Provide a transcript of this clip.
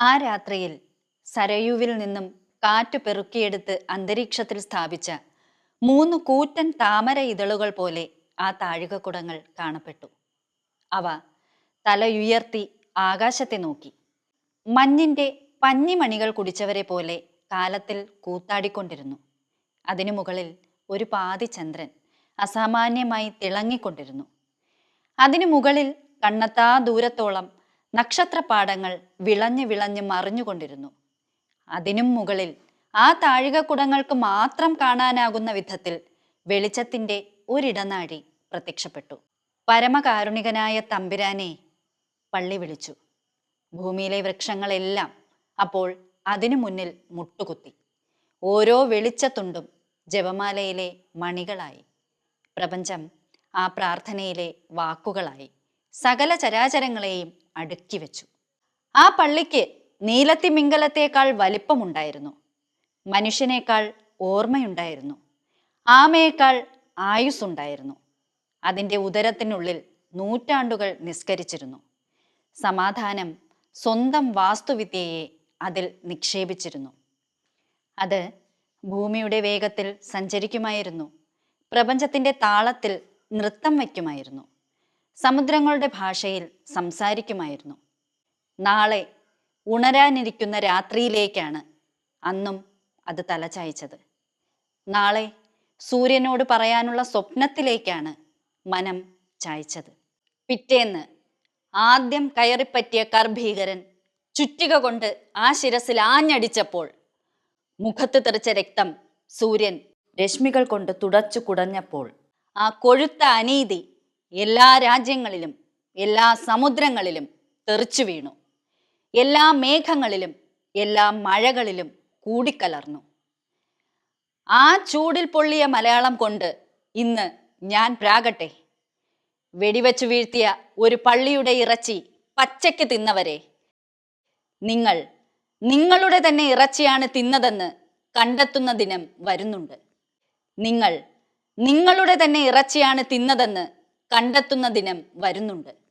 ആ രാത്രിയിൽ സരയുവിൽ നിന്നും കാറ്റ് പെറുക്കിയെടുത്ത് അന്തരീക്ഷത്തിൽ സ്ഥാപിച്ച മൂന്ന് കൂറ്റൻ താമര ഇതളുകൾ പോലെ ആ താഴികക്കുടങ്ങൾ കാണപ്പെട്ടു. അവ തലയുയർത്തി ആകാശത്തെ നോക്കി. മഞ്ഞിന്റെ പഞ്ഞിമണികൾ കുടിച്ചവരെ പോലെ കാലത്തിൽ കൂത്താടിക്കൊണ്ടിരുന്നു. അതിനു മുകളിൽ ഒരു പാതി ചന്ദ്രൻ അസാമാന്യമായി തിളങ്ങിക്കൊണ്ടിരുന്നു. അതിനു മുകളിൽ കണ്ണത്താ ദൂരത്തോളം നക്ഷത്രപ്പാടങ്ങൾ വിളഞ്ഞ് വിളഞ്ഞ് മറിഞ്ഞുകൊണ്ടിരുന്നു. അതിനും മുകളിൽ ആ താഴികക്കുടങ്ങൾക്ക് മാത്രം കാണാനാകുന്ന വിധത്തിൽ വെളിച്ചത്തിന്റെ ഒരിടനാഴി പ്രത്യക്ഷപ്പെട്ടു. പരമകാരുണികനായ തമ്പുരാനെ പള്ളി വിളിച്ചു. ഭൂമിയിലെ വൃക്ഷങ്ങളെല്ലാം അപ്പോൾ അതിനു മുന്നിൽ മുട്ടുകുത്തി. ഓരോ വെളിച്ചത്തുണ്ടും ജപമാലയിലെ മണികളായി. പ്രപഞ്ചം ആ പ്രാർത്ഥനയിലെ വാക്കുകളായി. സകല ചരാചരങ്ങളെയും അടുക്കി വെച്ചു. ആ പള്ളിക്ക് നീലത്തിമിംഗലത്തേക്കാൾ വലിപ്പമുണ്ടായിരുന്നു. മനുഷ്യനേക്കാൾ ഓർമ്മയുണ്ടായിരുന്നു. ആമയേക്കാൾ ആയുസ്സുണ്ടായിരുന്നു. അതിന്റെ ഉദരത്തിനുള്ളിൽ നൂറ്റാണ്ടുകൾ നിസ്കരിച്ചിരുന്നു. സമാധാനം സ്വന്തം വാസ്തുവിദ്യയെ അതിൽ നിക്ഷേപിച്ചിരുന്നു. അത് ഭൂമിയുടെ വേഗത്തിൽ സഞ്ചരിക്കുമായിരുന്നു. പ്രപഞ്ചത്തിന്റെ താളത്തിൽ നൃത്തം വയ്ക്കുമായിരുന്നു. സമുദ്രങ്ങളുടെ ഭാഷയിൽ സംസാരിക്കുമായിരുന്നു. നാളെ ഉണരാനിരിക്കുന്ന രാത്രിയിലേക്കാണ് അന്നും അത് തലചായ്ച്ചത് നാളെ സൂര്യനോട് പറയാനുള്ള സ്വപ്നത്തിലേക്കാണ് മനം ചായ്ച്ചത്. പിറ്റേന്ന് ആദ്യം കയറിപ്പറ്റിയ കർഭീകരൻ ചുറ്റിക കൊണ്ട് ആ ശിരസിൽ ആഞ്ഞടിച്ചപ്പോൾ മുഖത്ത് തെറിച്ച രക്തം സൂര്യൻ രശ്മികൾ കൊണ്ട് തുടച്ചു കുടഞ്ഞപ്പോൾ ആ കൊഴുത്ത അനീതി എല്ലാ രാജ്യങ്ങളിലും എല്ലാ സമുദ്രങ്ങളിലും തെറിച്ചു വീണു. എല്ലാ മേഘങ്ങളിലും എല്ലാ മഴകളിലും കൂടിക്കലർന്നു. ആ ചൂടിൽ പൊള്ളിയ മലയാളം കൊണ്ട് ഇന്ന് ഞാൻ പ്രാകട്ടെ. വെടിവെച്ചു വീഴ്ത്തിയ ഒരു പള്ളിയുടെ ഇറച്ചി പച്ചയ്ക്ക് തിന്നവരെ നിങ്ങൾ നിങ്ങളുടെ തന്നെ ഇറച്ചിയാണ് തിന്നതെന്ന് കണ്ടെത്തുന്ന ദിനം വരുന്നുണ്ട്. നിങ്ങൾ നിങ്ങളുടെ തന്നെ ഇറച്ചിയാണ് തിന്നതെന്ന് കണ്ടെത്തുന്ന ദിനം വരുന്നുണ്ട്.